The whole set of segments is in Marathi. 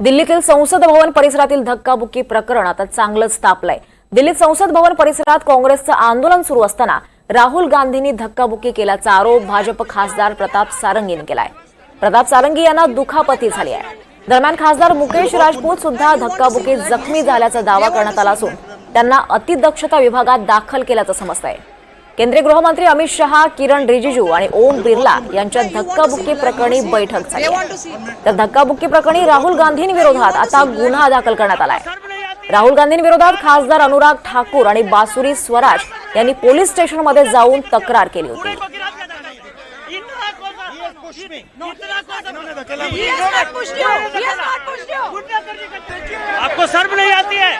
दिल्लीतील संसद भवन परिसरातील धक्काबुक्की प्रकरण आता चांगलंच तापलंय. दिल्लीत संसद भवन परिसरात काँग्रेसचं आंदोलन सुरू असताना राहुल गांधींनी धक्काबुक्की केल्याचा आरोप भाजप खासदार प्रताप सारंगीने केलाय. प्रताप सारंगी यांना दुखापती झाली आहे. दरम्यान खासदार मुकेश राजपूत सुद्धा धक्काबुक्कीत जखमी झाल्याचा दावा करण्यात आला असून त्यांना अतिदक्षता विभागात दाखल केल्याचं समजतंय. केंद्रीय गृहमंत्री अमित शहा किरण रिजिजू आणि ओम बिर्ला यांच्या धक्काबुक्की प्रकरणी बैठक झाली. तर धक्काबुक्की प्रकरणी राहुल गांधींविरोधात आता गुन्हा दाखल करण्यात आलाय. राहुल गांधींविरोधात खासदार अनुराग ठाकूर आणि बासुरी स्वराज यांनी पोलीस स्टेशनमध्ये जाऊन तक्रार केली होती. आपको सर्व नहीं आती है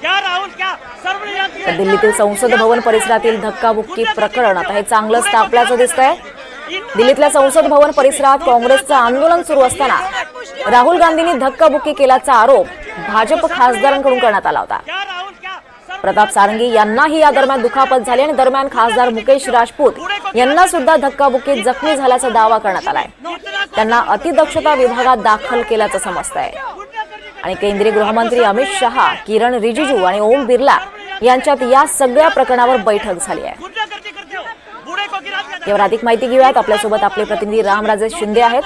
क्या राहुल क्या सर्व नहीं आती तर है दिल्लीतील संसद भवन परिसरातील धक्काबुक्की प्रकरण आता हे चांगलंच तापल्याचं दिसतंय. दिल्लीतल्या संसद भवन परिसरात काँग्रेसचं आंदोलन सुरू असताना राहुल गांधींनी धक्काबुक्की केल्याचा आरोप भाजप खासदारांकडून करण्यात आला होता. प्रताप सारंगी यांनाही या दरम्यान दुखापत झाली आणि दरम्यान खासदार मुकेश राजपूत यांना सुद्धा धक्काबुक्कीत जखमी झाल्याचा दावा करण्यात आलाय. त्यांना अतिदक्षता विभागात दाखल केल्याचं समजतंय. आणि केंद्रीय गृहमंत्री अमित शहा किरण रिजिजू आणि ओम बिर्ला यांच्यात या सगळ्या प्रकरणावर बैठक झाली आहे. यावर अधिक माहिती घेऊयात. आपल्यासोबत आपले प्रतिनिधी रामराजे शिंदे आहेत.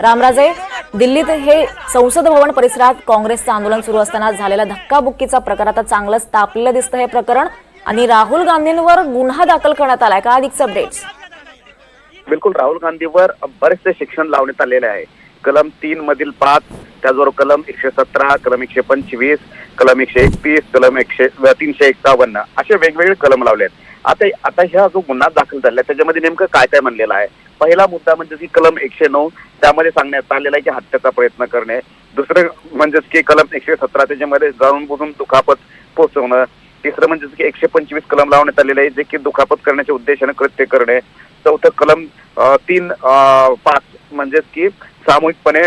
रामराजे दिल्लीत हे संसद भवन परिसरात काँग्रेसचं आंदोलन सुरू असताना झालेल्या धक्काबुक्कीचा प्रकार आता चांगलंच तापलेलं दिसतं हे प्रकरण आणि राहुल गांधींवर गुन्हा दाखल करण्यात आलाय. का अधिकचे अपडेट्स बिलकुल राहुल गांधीवर बरेचसे शिक्षण लावण्यात आलेले आहे. कलम तीन मधील पाच त्याचबरोबर कलम एकशे सतरा कलम एकशे पंचवीस कलम एकशे एकतीस कलम एकशे तीनशे एक्कावन्न असे वेगवेगळे कलम लावले आहेत आता आता ह्या जो गुन्हा दाखल झाला आहे त्याच्यामध्ये नेमकं काय काय म्हणलेलं आहे? पहिला मुद्दा म्हणजे की कलम एकशे नऊ त्यामध्ये सांगण्यात आलेला आहे की हत्येचा प्रयत्न करणे. दुसरं म्हणजेच की कलम एकशे सतरा त्याच्यामध्ये जाणून बुजून दुखापत पोहोचवणं. तिसरं म्हणजे की एकशे पंचवीस कलम लावण्यात आलेले आहे जे की दुखापत करण्याच्या उद्देशाने कृत्य करणे. चौथं कलम तीन अं, पाच म्हणजेच की सामूहिकपणे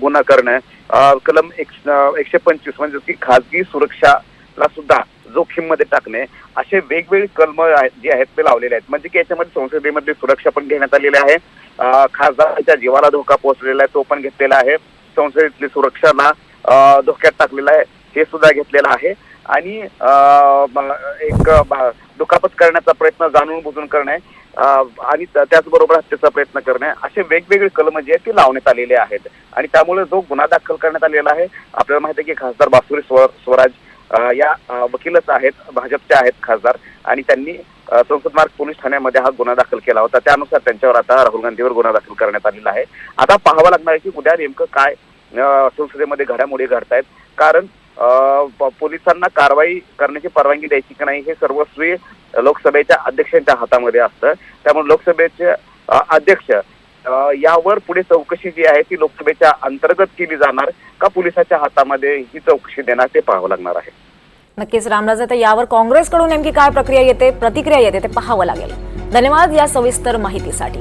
गुन्हा करणे कलम एकशे पंचवीस म्हणजे की खाजगी सुरक्षाला सुद्धा जोखीममध्ये टाकणे असे वेगवेगळे कलम आहेत जे आहेत ते लावलेले आहेत. म्हणजे की याच्यामध्ये संसदेमध्ये सुरक्षा पण घेण्यात आलेली आहे. खासदाराच्या जीवाला धोका पोहोचलेला आहे तो पण घेतलेला आहे. संसदेतली सुरक्षाला धोक्यात टाकलेला आहे हे सुद्धा घेतलेलं आहे. आणि एक दुखापत करण्याचा प्रयत्न जाणून बुजून करणे आणि त्याचबरोबर हत्येचा प्रयत्न करणे असे वेगवेगळे कलम जे आहेत ते लावण्यात आलेले आहेत. आणि त्यामुळे जो गुन्हा दाखल करण्यात आलेला आहे आपल्याला माहिती आहे की खासदार बासुरी स्व- स्वराज या वकीलच आहेत भाजपचे आहेत खासदार. आणि त्यांनी संसद मार्ग पोलीस ठाण्यामध्ये हा गुन्हा दाखल केला होता. त्यानुसार त्यांच्यावर आता राहुल गांधीवर गुन्हा दाखल करण्यात आलेला आहे. आता पाहावं लागणार आहे की उद्या नेमकं काय संसदेमध्ये घडामोडी घडतायत. कारण पोलिसांना कारवाई करण्याची परवानगी द्यायची की नाही हे सर्वस्वी लोकसभेच्या अध्यक्षांच्या हातामध्ये असतं. त्यामुळे लोकसभेचे अध्यक्ष यावर पुढे चौकशी जी आहे ती लोकसभेच्या अंतर्गत केली जाणार का पोलिसाच्या हातामध्ये ही चौकशी देणार ते पाहावं लागणार आहे. नक्कीच रामराज तर यावर काँग्रेसकडून नेमकी काय प्रक्रिया येते? प्रतिक्रिया येते ते पाहावं लागेल. धन्यवाद या सविस्तर माहितीसाठी.